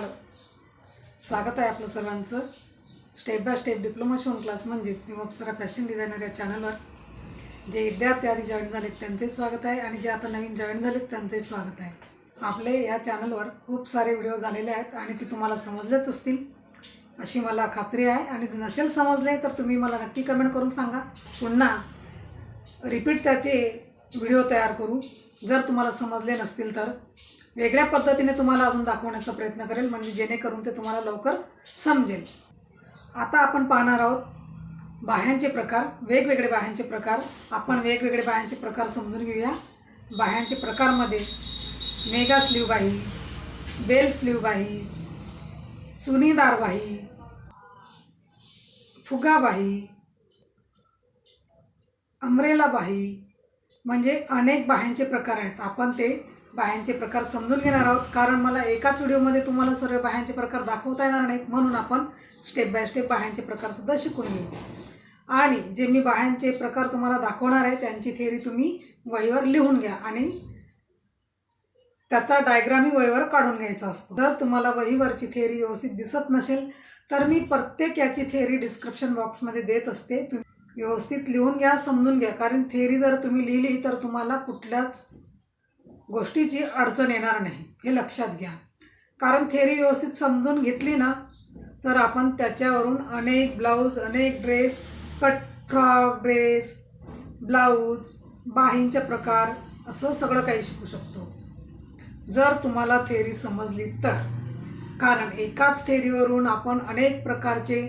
Hello स्वागत आहे आपलं सर्वांचं. स्टेप बाय स्टेप डिप्लोमा शिवण क्लास म्हणजेच मी अप्सरा फॅशन डिझायनर या चॅनलवर जे विद्यार्थी आधी जॉईन झालेत त्यांचे स्वागत आहे आणि जे आता नवीन जॉईन झालेत त्यांचे स्वागत आहे. आपले या चॅनलवर खूप सारे व्हिडिओ झालेले आहेत आणि ते तुम्हाला समजलेच असतील. अशी मला खात्री आहे आणि जर नसेल समजले तर तुम्ही मला नक्की कमेंट करून सांगा. पुन्हा रिपीट त्याचे व्हिडिओ तयार करू. जर तुम्हाला समजले नसतील तर. वेगळ्या पद्धतीने तुम्हाला अजून दाखवण्याचा प्रयत्न करेल म्हणजे जेणेकरून ते तुम्हाला लवकर समजेल. आता आपण पाहणार आहोत बाह्यांचे प्रकार वेगवेगळे बाह्यांचे प्रकार. आपण वेगवेगळे बाह्यांचे प्रकार समजून घेऊया. बाह्यांचे प्रकारमध्ये मेगा स्लीव बाही बेल स्लीव बाही चुनीदार बाही फुगा बाही अमरेला बाही म्हणजे अनेक बाह्यांचे प्रकार आहेत. आपण ते बाह्यांचे प्रकार समजून घेणार आहोत. कारण मला एकाच व्हिडिओमध्ये तुम्हाला सर्व बाह्यांचे प्रकार दाखवता येणार नाहीत म्हणून आपण स्टेप बाय स्टेप बाह्यांचे प्रकारसुद्धा शिकून घेऊ. आणि जे मी बाह्यांचे प्रकार तुम्हाला दाखवणार आहे त्यांची थेअरी तुम्ही वहीवर लिहून घ्या आणि त्याचा डायग्रामही वहीवर काढून घ्यायचा असतो. जर तुम्हाला वहीवरची थेअरी व्यवस्थित दिसत नसेल तर मी प्रत्येक याची थेअरी डिस्क्रिप्शन बॉक्समध्ये देत असते. तुम्ही व्यवस्थित लिहून घ्या समजून घ्या. कारण थेअरी जर तुम्ही लिहिली तर तुम्हाला कुठल्याच गोष्टीची अडचण येणार नाही हे लक्षात घ्या. कारण थेरी व्यवस्थित समजून घेतली ना तर आपण त्याच्यावरून अनेक ब्लाऊज अनेक dress cut frock dress blouse बाहींचे प्रकार असं सगळं काही शिकू शकतो. जर तुम्हाला थेरी समजली तर. कारण एकाच थेरीवरून आपण अनेक प्रकारचे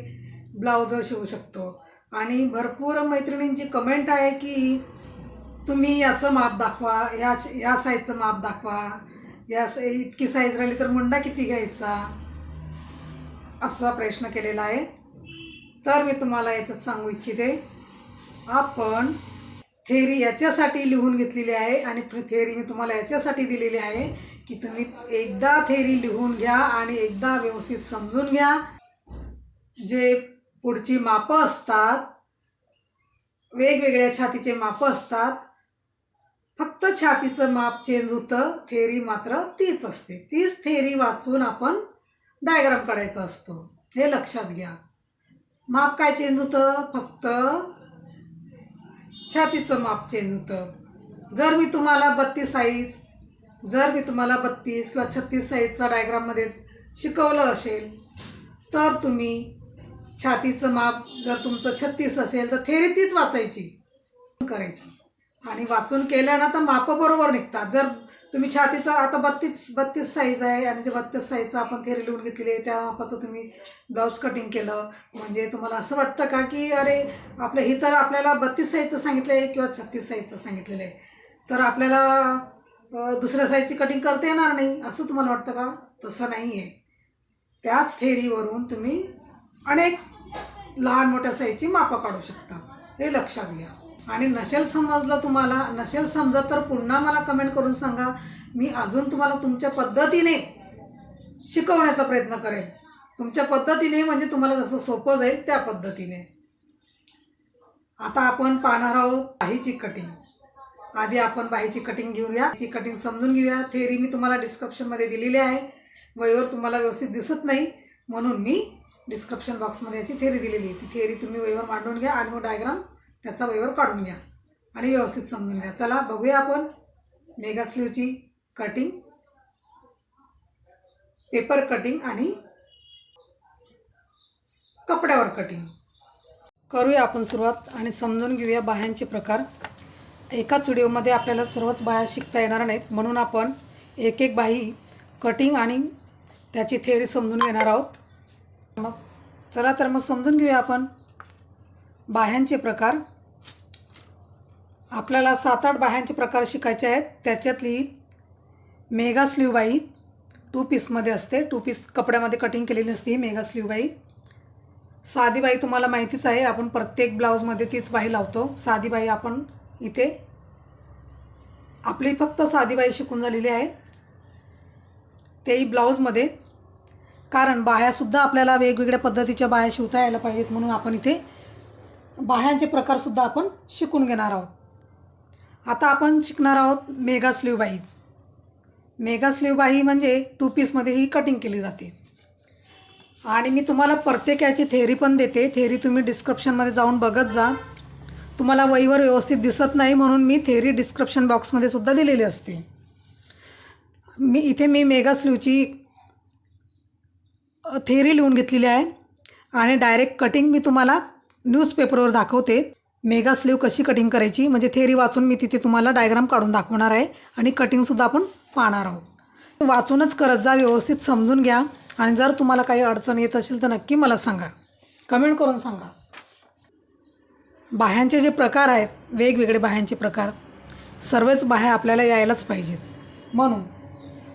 ब्लाऊज शिवू शकतो. आणि भरपूर मैत्रिणींची कमेंट आहे की तुम्ही याचं माप दाखवा या या साईजचं माप दाखवा या इतकी साईज राहिली तर मुंडा किती घ्यायचा? असा प्रश्न केलेला आहे. तर मी तुम्हाला याच्यात सांगू इच्छिते. आपण थेरी याच्यासाठी लिहून घेतलेली आहे आणि थेरी मी तुम्हाला याच्यासाठी दिलेली आहे की तुम्ही एकदा थेरी लिहून घ्या आणि एकदा व्यवस्थित समजून घ्या. जे पुढची मापं असतात वेगवेगळ्या छातीचे मापं असतात फक्त छातीचं माप चेंज होतं थेरी मात्र तीच असते. तीच थेरी वाचून आपण डायग्राम काढायचा असतो. हे लक्षात घ्या. माप काय चेंज होतं? फक्त छातीचं माप चेंज होतं. जर मी तुम्हाला बत्तीस साईज जर मी तुम्हाला बत्तीस किंवा छत्तीस साईजचा डायग्राममध्ये शिकवलं असेल तर तुम्ही छातीचं माप जर तुमचं छत्तीस असेल तर थेरी तीच वाचायची. करायची. आणि वाचून केलं ना तर मापं बरोबर निघतात. जर तुम्ही छातीचा आता बत्तीस बत्तीस साईज आहे आणि ते बत्तीस साईजचं आपण थेरी लिहून घेतलेली आहे त्या मापाचं तुम्ही ब्लाऊज कटिंग केलं. म्हणजे तुम्हाला असं वाटतं का की अरे आपलं ही तर आपल्याला बत्तीस साईजचं सांगितलं आहे किंवा छत्तीस साईजचं सांगितलेलं आहे. तर आपल्याला दुसऱ्या साईजची कटिंग करता येणार नाही असं तुम्हाला वाटतं का? तसं नाही आहे त्याच थेरीवरून तुम्ही अनेक लहान मोठ्या साईजची मापं काढू शकता. हे लक्षात घ्या. आणि नसेल समजलं तुम्हाला नसेल समजत तर पुन्हा मला कमेंट करून सांगा. मी अजून तुम्हाला तुमच्या पद्धतीने शिकवण्याचा प्रयत्न करेल तुमच्या पद्धतीने म्हणजे तुम्हाला जसं सोपं जाईल त्या पद्धतीने. आता आपण पाहणार आहोत बाहीची कटिंग आधी आपण बाहीची कटिंग घेऊया. ची कटिंग समजून घेऊया. थेरी मी तुम्हाला डिस्क्रिप्शनमध्ये दिलेली आहे. वहीवर तुम्हाला व्यवस्थित दिसत नाही. म्हणून मी डिस्क्रिप्शन बॉक्समध्ये याची थेरी दिलेली आहे. ती थेरी तुम्ही वहीवर मांडून घ्या. आणि मग डायग्राम त्याचा वेवर काढून घ्या आणि व्यवस्थित समजून घ्या. चला बघूया आपण मेगा स्लीवची कटिंग पेपर कटिंग आणि कपड्यावर कटिंग करूया आपण सुरुवात आणि समजून घेऊया बाह्यांचे प्रकार. एकाच व्हिडिओमध्ये आपल्याला सर्वच बाह्या शिकता येणार नाहीत म्हणून आपण एक एक बाही कटिंग आणि त्याची थेअरी समजून घेणार आहोत. मग चला तर मग समजून घेऊया आपण बाह्यांचे प्रकार. आपल्याला सात आठ बाह्यांचे प्रकार शिकायचे आहेत. त्याच्यातली मेगा स्लीव बाई टू पीसमध्ये असते. टू पीस कपड्यामध्ये कटिंग केलेली असते ही मेगा स्लीव बाई साधी बाई तुम्हाला माहितीच आहे. आपण प्रत्येक ब्लाऊजमध्ये तीच बाई लावतो. साधी बाई आपण इथे आपली फक्त साधी बाई शिकून झालेली आहे. तेही ब्लाऊजमध्ये. कारण बाह्यासुद्धा आपल्याला वेगवेगळ्या पद्धतीच्या बाह्या शिवता यायला पाहिजेत म्हणून आपण इथे बाह्यांचे प्रकारसुद्धा आपण शिकून घेणार आहोत. आता आपण शिकणार आहोत मेगा स्लीव बाईज मेगा स्लीव बाही म्हणजे टू पीसमध्ये ही कटिंग केली जाते. आणि मी तुम्हाला प्रत्येक याची थेअरी पण देते. थेअरी तुम्ही डिस्क्रिप्शनमध्ये जाऊन बघत जा. तुम्हाला वहीवर व्यवस्थित दिसत नाही म्हणून मी थेअरी डिस्क्रिप्शन बॉक्समध्ये सुद्धा दिलेली असते. मी इथे मी मेगा स्लीवची थेअरी लिहून घेतलेली आहे. आणि डायरेक्ट कटिंग मी तुम्हाला न्यूजपेपरवर दाखवते. मेगा स्लीव कशी कटिंग करायची? म्हणजे थेरी वाचून मी तिथे तुम्हाला डायग्राम काढून दाखवणार आहे. आणि कटिंगसुद्धा आपण पाहणार आहोत. वाचूनच करत जा व्यवस्थित समजून घ्या. आणि जर तुम्हाला काही अडचण येत असेल तर नक्की मला सांगा. कमेंट करून सांगा. बाह्यांचे जे प्रकार आहेत वेगवेगळे बाह्यांचे प्रकार सर्वच बाह्या आपल्याला यायलाच पाहिजेत. म्हणून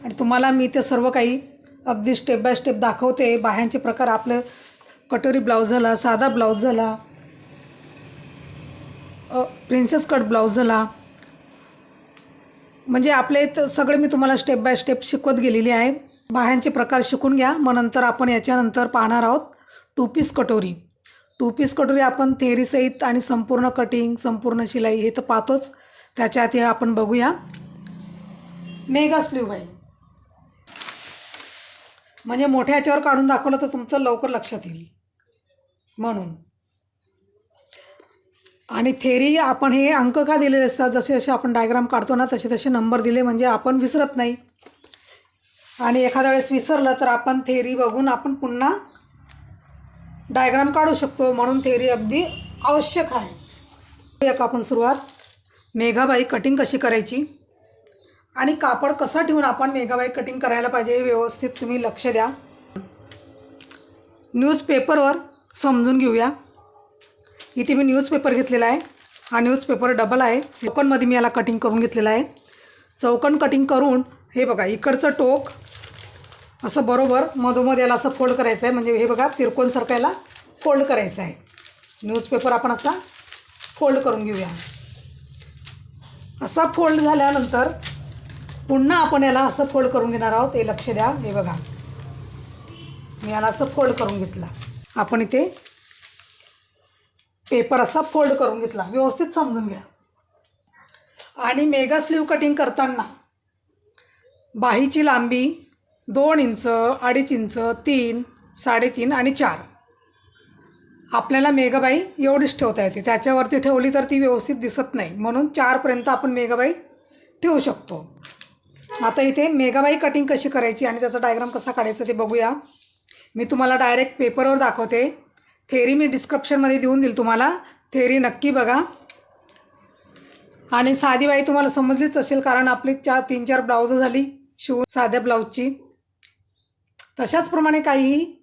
आणि तुम्हाला मी ते सर्व काही अगदी स्टेप बाय स्टेप दाखवते. बाह्यांचे प्रकार आपलं कटोरी ब्लाऊज झाला साधा ब्लाऊज झाला प्रिन्सेस कट ब्लाऊज झाला म्हणजे आपले तर सगळे मी तुम्हाला स्टेप बाय स्टेप शिकवत गेलेली आहे. बाह्यांचे प्रकार शिकून घ्या. मग नंतर आपण याच्यानंतर पाहणार आहोत टू पीस कटोरी. टू पीस कटोरी आपण थेअरीसहित आणि संपूर्ण कटिंग संपूर्ण शिलाई हे तर पाहतोच. त्याच्या आधी आपण बघूया. मेगा स्लीव आहे. म्हणजे मोठ्या ह्याच्यावर काढून दाखवलं तर तुमचं लवकर लक्षात येईल. म्हणून. आणि थेरी आपण हे अंक का दिलेले असतात? जसे जसे आपण डायग्राम काढतो ना तसे तसे नंबर दिले म्हणजे आपण विसरत नाही. आणि एखाद्या वेळेस विसरलं तर आपण थेरी बघून आपण पुन्हा डायग्राम काढू शकतो. म्हणून थेरी अगदी आवश्यक आहे. एक आपण सुरुवात. मेघाबाई कटिंग कशी करायची? आणि कापड कसं ठेवून आपण मेघाबाई कटिंग करायला पाहिजे हे व्यवस्थित तुम्ही लक्ष द्या. न्यूजपेपरवर समजून घेऊया. इथे मी न्यूजपेपर घेतलेला आहे. हा न्यूजपेपर डबल आहे. चौकनमध्ये मी याला कटिंग करून घेतलेला आहे. चौकन कटिंग करून हे बघा इकडचं टोक असं बरोबर मधोमध याला असं फोल्ड करायचं आहे. म्हणजे हे बघा तिरकोणसारखं याला फोल्ड करायचं आहे. न्यूजपेपर आपण असा फोल्ड करून घेऊया. असा फोल्ड झाल्यानंतर पुन्हा आपण याला असं फोल्ड करून घेणार आहोत. हे लक्ष द्या. हे बघा. मी याला असं फोल्ड करून घेतला. आपण इथे पेपर असा फोल्ड करून घेतला व्यवस्थित समजून घ्या. आणि मेगा स्लीव कटिंग करताना बाहीची लांबी दोन इंच अडीच इंच तीन साडेतीन आणि चार. आपल्याला मेगाबाई एवढीच ठेवता येते त्याच्यावरती ठेवली तर ती व्यवस्थित दिसत नाही. म्हणून चारपर्यंत आपण मेगाबाई ठेवू शकतो. आता इथे मेगाबाई कटिंग कशी करायची आणि त्याचा डायग्राम कसा काढायचा ते बघूया. मी तुम्हाला डायरेक्ट पेपरवर दाखवते. थेरी मी डिस्क्रिप्शनमध्ये देऊन देईल तुम्हाला. थेरी नक्की बघा. आणि साधी बाई तुम्हाला समजलीच असेल कारण आपली चार तीन चार ब्लाऊजं झाली शिवून साध्या ब्लाऊजची तशाचप्रमाणे काही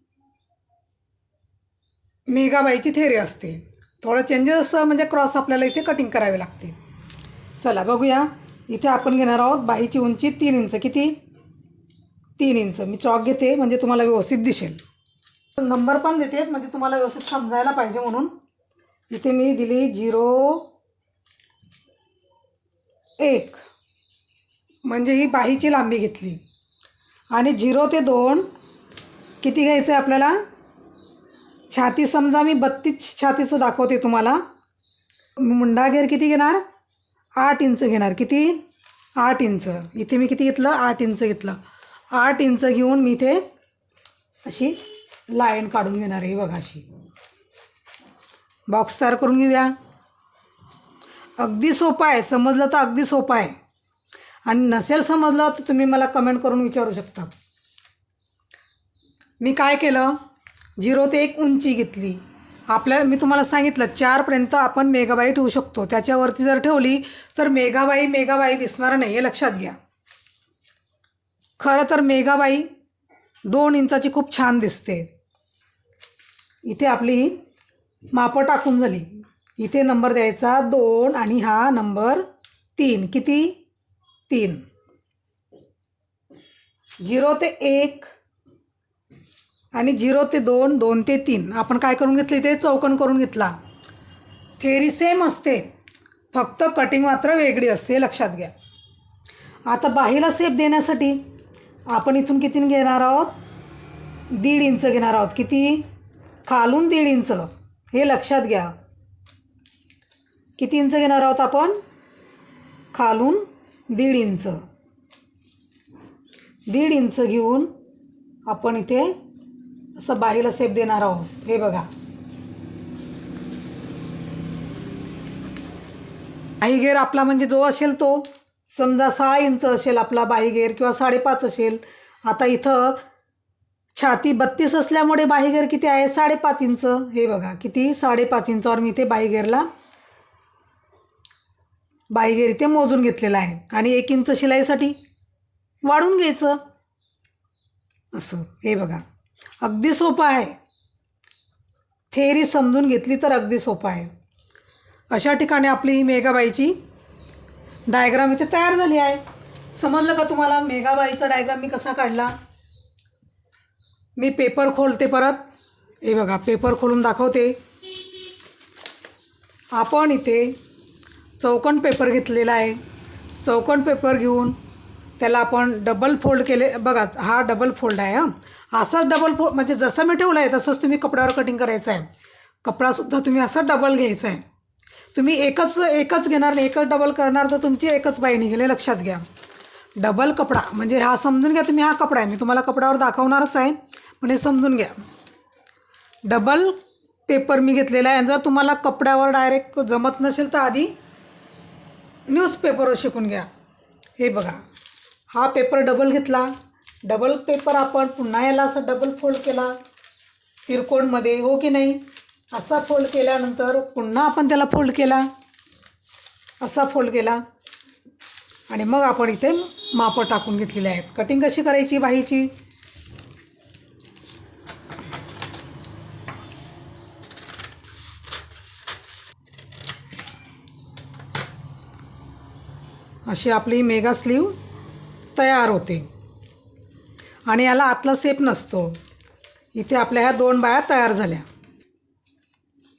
मेगाबाईची थेरी असते. थोडं चेंजेस असं म्हणजे क्रॉस आपल्याला इथे कटिंग करावी लागते. चला बघूया. इथे आपण घेणार आहोत बाईची उंची तीन इंच. किती? तीन इंच. मी चॉक घेते म्हणजे तुम्हाला व्यवस्थित दिसेल. नंबर पण देते म्हणजे तुम्हाला व्यवस्थित समजायला पाहिजे म्हणून. इथे मी दिली झिरो एक. म्हणजे ही बाहीची लांबी घेतली. आणि झिरो ते दोन किती घ्यायचं आहे आपल्याला? छाती समजा मी बत्तीस छातीचं दाखवते तुम्हाला. मुंडा घेर किती घेणार? आठ इंच घेणार. किती? आठ इंच. इथे मी किती घेतलं? आठ इंच घेतलं. आठ इंच घेऊन मी इथे अशी लाईन काढून घेणार आहे बघा अशी. बॉक्स तयार करून घेऊया. अगदी सोपं आहे. समजलं तर अगदी सोपं आहे. आणि नसेल समजलं तर तुम्ही मला कमेंट करून विचारू शकता. मी काय केलं? झिरो ते एक उंची घेतली. आपल्या मी तुम्हाला सांगितलं चारपर्यंत आपण मेगाबाई ठेवू शकतो. त्याच्यावरती जर ठेवली तर मेगाबाई मेगाबाई दिसणार नाही. हे लक्षात घ्या. खरं तर मेगाबाई दोन इंचाची खूप छान दिसते. इथे आपली मापं टाकून झाली. इथे नंबर द्यायचा दोन आणि हा नंबर तीन. किती? तीन. झिरो ते एक आणि झिरो ते दोन दोन ते तीन. आपण काय करून घेतले ते चौकन करून घेतला. थेरी सेम असते. फक्त कटिंग मात्र वेगळी असते. लक्षात घ्या. आता बाहीला सेप देण्यासाठी आपण इथून किती घेणार आहोत? दीड इंच घेणार आहोत. किती? खालून दीड इंच. हे लक्षात घ्या. किती इंच घेणार आहोत आपण? खालून दीड इंच. दीड इंच घेऊन आपण इथे असं बाहीला सेप देणार आहोत. हे बघा. बाही घेर आपला म्हणजे जो असेल तो. समजा सहा इंच असेल आपला बाहीगेर किंवा साडेपाच असेल आता इथं छाती बत्तीस असल्यामुळे बाहीगेर किती आहे? साडेपाच इंच. हे बघा किती? साडेपाच इंचावर मी इथे बाहीगेरला बाहीगेर इथे मोजून घेतलेला आहे. आणि एक इंच शिलाईसाठी वाढून घ्यायचं. असं. हे बघा. अगदी सोपं आहे. थेरी समजून घेतली तर अगदी सोपं आहे. अशा ठिकाणी आपली ही मेघाबाईची डायग्राम इथे तयार झाली आहे. समजलं का तुम्हाला मेघाबाईचा डायग्राम मी कसा काढला? मी पेपर खोलते परत. हे बघा पेपर खोलून दाखवते. आपण इथे चौकन पेपर घेतलेला आहे. चौकन पेपर घेऊन त्याला आपण डबल फोल्ड केले. बघा हा डबल फोल्ड आहे हां. असाच डबल फोल्ड म्हणजे जसं मी ठेवलं आहे तसंच तुम्ही कपड्यावर कटिंग करायचं आहे. कपडासुद्धा तुम्ही असा डबल घ्यायचा आहे. तुम्ही एकच एकच घेणार नाही एकच डबल करणार तर तुमची एकच बाई निघेल. लक्षात घ्या. डबल कपडा. म्हणजे हा समजून घ्या तुम्ही हा कपडा आहे. मी तुम्हाला कपड्यावर दाखवणारच आहे पण हे समजून घ्या. डबल पेपर मी घेतलेला आहे. आणि जर तुम्हाला कपड्यावर डायरेक्ट जमत नसेल तर आधी न्यूजपेपरवर शिकून घ्या. हे बघा. हा पेपर डबल घेतला. डबल पेपर आपण पुन्हा याला असं डबल फोल्ड केला. तिरकोणमध्ये हो की नाही? असा फोल्ड केल्यानंतर पुन्हा आपण त्याला फोल्ड केला. असा फोल्ड केला. आणि मग आपण इथे मापं टाकून घेतलेले आहेत. कटिंग कशी करायची बाहीची? अशी आपली मेगा स्लीव तयार होते. आणि याला आतला सेप नसतो. इथे आपल्या ह्या दोन बाया तयार झाल्या.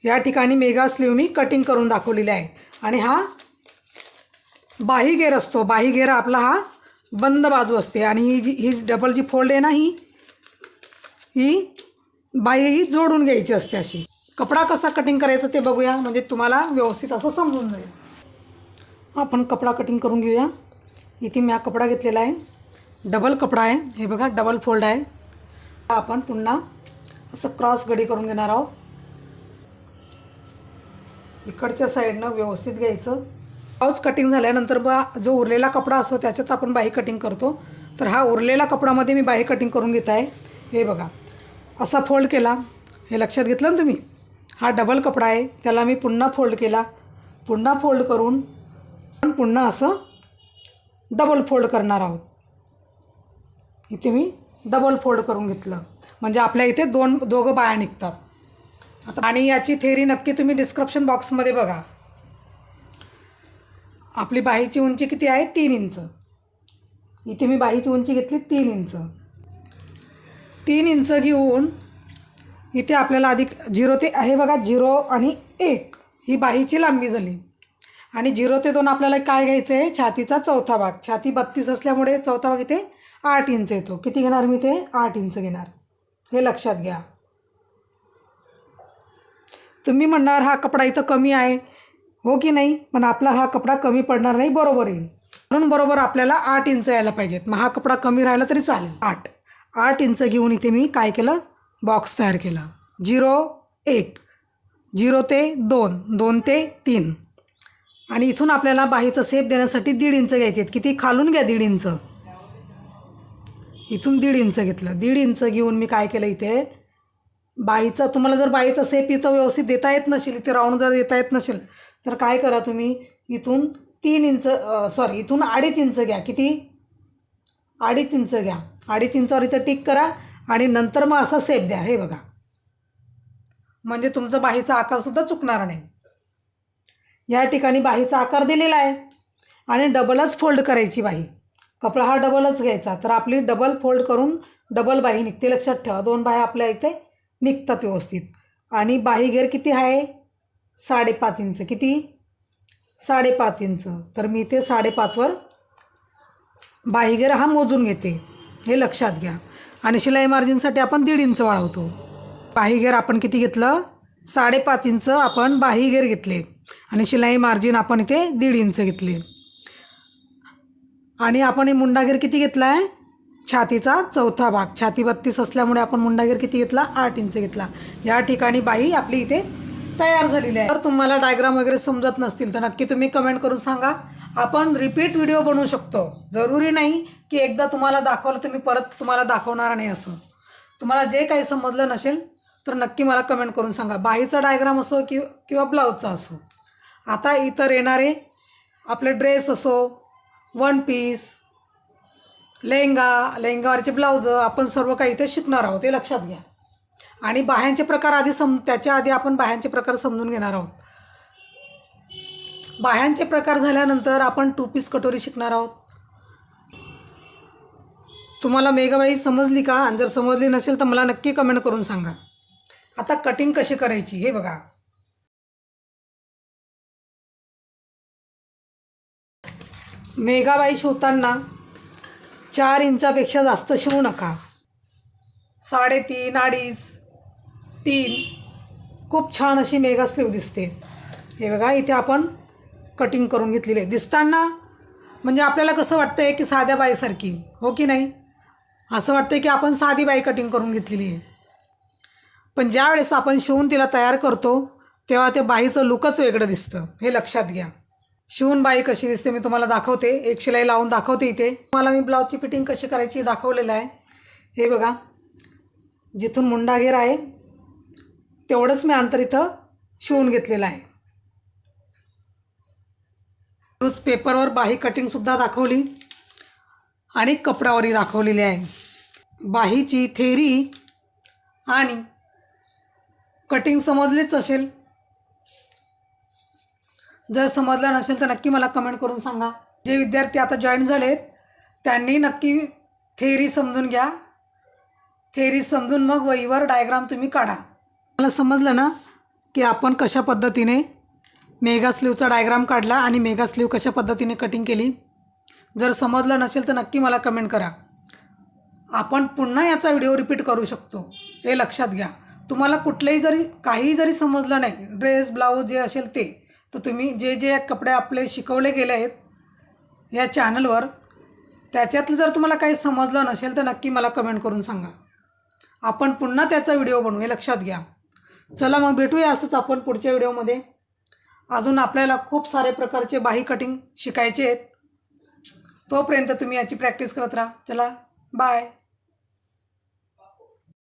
या ठिकाणी मेगा स्लीव मी कटिंग करून दाखवलेली आहे. आणि हा बाही गेर असतो. बाही गेर आपला हा बंद बाजू असते. आणि ही जी ही डबल जी फोल्ड आहे ना ही ही बाही ही जोडून घ्यायची असते अशी. कपडा कसा कटिंग करायचा ते बघूया. म्हणजे तुम्हाला व्यवस्थित असं समजून जाईल. आपण कपडा कटिंग करून घेऊया. इथे मी हा कपडा घेतलेला आहे. डबल कपडा आहे. हे बघा डबल फोल्ड आहे. आपण पुन्हा असं क्रॉस गडी करून घेणार आहोत. इकडच्या साईडनं व्यवस्थित घ्यायचं. ब्लाऊज कटिंग झाल्यानंतर बा जो उरलेला कपडा असतो त्याच्यात आपण बाही कटिंग करतो. तर हा उरलेला कपडामध्ये मी बाही कटिंग करून घेत आहे. हे बघा. असा फोल्ड केला. हे लक्षात घेतलं ना तुम्ही? हा डबल कपडा आहे. त्याला मी पुन्हा फोल्ड केला. पुन्हा फोल्ड करून पण पुन्हा असं डबल फोल्ड करणार आहोत. इथे मी डबल फोल्ड करून घेतलं. म्हणजे आपल्या इथे दोन दोघं बाया निघतात. आता आणि याची थेरी नक्की तुम्ही डिस्क्रिप्शन बॉक्समध्ये बघा. आपली बाहीची उंची किती आहे? तीन इंच. इथे मी बाहीची उंची घेतली तीन इंच. तीन इंच घेऊन इथे आपल्याला अधिक झिरो ते आहे बघा झिरो आणि एक. ही बाहीची लांबी झाली. आणि झिरो ते दोन आपल्याला काय घ्यायचं आहे? छातीचा चौथा भाग. छाती बत्तीस असल्यामुळे चौथा भाग इथे आठ इंच येतो. किती घेणार मी ते आठ इंच घेणार. हे लक्षात घ्या. तुम्ही म्हणणार हा कपडा इथं कमी आहे. हो की नाही? पण आपला हा कपडा कमी पडणार नाही बरोबर येईल म्हणून बरोबर आपल्याला आठ इंच यायला पाहिजेत. मग हा कपडा कमी राहिला तरी चालेल. आठ. आठ इंच घेऊन इथे मी काय केलं? बॉक्स तयार केला. झिरो एक. झिरो ते दोन. दोन ते तीन. आणि इथून आपल्याला बाहीचं सेप देण्यासाठी दीड इंच घ्यायचे आहेत. किती? खालून घ्या दीड इंच. इथून दीड इंच घेतलं. दीड इंच घेऊन मी काय केलं इथे? बाईचा तुम्हाला जर बाईचा सेप इथं व्यवस्थित देता येत नसेल इथे राऊंड जर देता येत नसेल तर काय करा तुम्ही? इथून तीन इंच सॉरी इथून अडीच इंच घ्या. किती? अडीच इंच घ्या. अडीच इंचावर इथं टिक करा आणि नंतर मग असा सेप द्या. हे बघा. म्हणजे तुमचा बाहीचा आकारसुद्धा चुकणार नाही. या ठिकाणी बाहीचा आकार दिलेला आहे. आणि डबलच फोल्ड करायची बाही कपडा हा डबलच घ्यायचा. तर आपली डबल फोल्ड करून डबल बाही निघते. लक्षात ठेवा. दोन बाह्या आपल्या इथे निघतात व्यवस्थित. आणि बाहीघेर किती आहे? साडेपाच इंच. किती? साडेपाच इंच. तर मी इथे साडेपाचवर बाहीगेर हा मोजून घेते. हे लक्षात घ्या. आणि शिलाई मार्जिनसाठी आपण दीड इंच वाढवतो. बाहीगेर आपण किती घेतलं? साडेपाच इंच आपण बाहीगेर घेतले. आणि शिलाई मार्जिन आपण इथे दीड इंच घेतले. आणि आपण हे मुंडागेर किती घेतला आहे छातीचा चौथा भाग. छाती बत्तीस असल्यामुळे आपण मुंडागीर किती घेतला? आठ इंच घेतला. या ठिकाणी बाई आपली इथे तयार झालेली आहे. तर तुम्हाला डायग्राम वगैरे समजत नसतील तर नक्की तुम्ही कमेंट करून सांगा. आपण रिपीट व्हिडिओ बनवू शकतो. जरुरी नाही की एकदा तुम्हाला दाखवलं तर मी परत तुम्हाला दाखवणार नाही असं. तुम्हाला जे काही समजलं नसेल तर नक्की मला कमेंट करून सांगा. बाईचा डायग्राम असो कि किंवा ब्लाऊजचा असो. आता इतर येणारे आपले ड्रेस असो वन पीस लेहंगा लेहंगावरचे ब्लाऊज आपण सर्व काही इथे शिकणार आहोत हे लक्षात घ्या. आणि बाह्यांचे प्रकार आधी सम त्याच्या आधी आपण बाह्यांचे प्रकार समजून घेणार आहोत. बाह्यांचे प्रकार झाल्यानंतर आपण टू पीस कटोरी शिकणार आहोत. तुम्हाला मेघाबाई समजली का? आणि जर समजली नसेल तर मला नक्की कमेंट करून सांगा. आता कटिंग कशी करायची हे बघा. मेघाबाई शिवताना चार इंचापेक्षा जास्त शिवू नका. साडेतीन अडीच तीन. खूप छान अशी मेगा स्लीव दिसते. हे बघा इथे आपण कटिंग करून घेतलेली आहे. दिसताना म्हणजे आपल्याला कसं वाटतं आहे की साध्या बाईसारखी हो की नाही? असं वाटतं की आपण साधी बाई कटिंग करून घेतलेली आहे. पण ज्या वेळेस आपण शिवून तिला तयार करतो तेव्हा ते बाईचं लुकच वेगळं दिसतं. हे लक्षात घ्या. शिवून बाई कशी दिसते मी तुम्हाला दाखवते. एक शिलाई लावून दाखवते इथे. मला मी ब्लाऊजची फिटिंग कशी करायची दाखवलेलं आहे. हे बघा. जिथून मुंडा घेर आहे तेवढंच मी अंतर इथं शिवून घेतलेलं आहे. न्यूज पेपरवर बाही कटिंगसुद्धा दाखवली आणि कपड्यावरही दाखवलेली आहे. बाहीची थेरी आणि कटिंग समजलीच असेल. जर समजलं नसेल तर नक्की मला कमेंट करून सांगा. जे विद्यार्थी आता जॉईन झालेत त्यांनी नक्की थेरी समजून घ्या. थेरी समजून मग वहीवर डायग्राम तुम्ही काढा. मला समजलं ना की आपण कशा पद्धतीने मेगा स्लीवचा डायग्राम काढला आणि मेगा स्लीव कशा पद्धतीने कटिंग केली? जर समजलं नसेल तर नक्की मला कमेंट करा. आपण पुन्हा याचा व्हिडिओ रिपीट करू शकतो. हे लक्षात घ्या. तुम्हाला कुठलंही जरी काही जरी समजलं नाही ड्रेस ब्लाऊज जे असेल ते तर तुम्ही जे जे कपडे आपले शिकवले गेले आहेत या चॅनलवर त्याच्यातलं जर तुम्हाला काही समजलं नसेल तर नक्की मला कमेंट करून सांगा. आपण पुन्हा त्याचा व्हिडिओ बनवू हे लक्षात घ्या. चला मग भेटूया असंच आपण पुढच्या व्हिडिओमध्ये. अजून आपल्याला खूप सारे प्रकारचे बाही कटिंग शिकायचे आहेत. तोपर्यंत तुम्ही याची प्रॅक्टिस करत राहा. चला बाय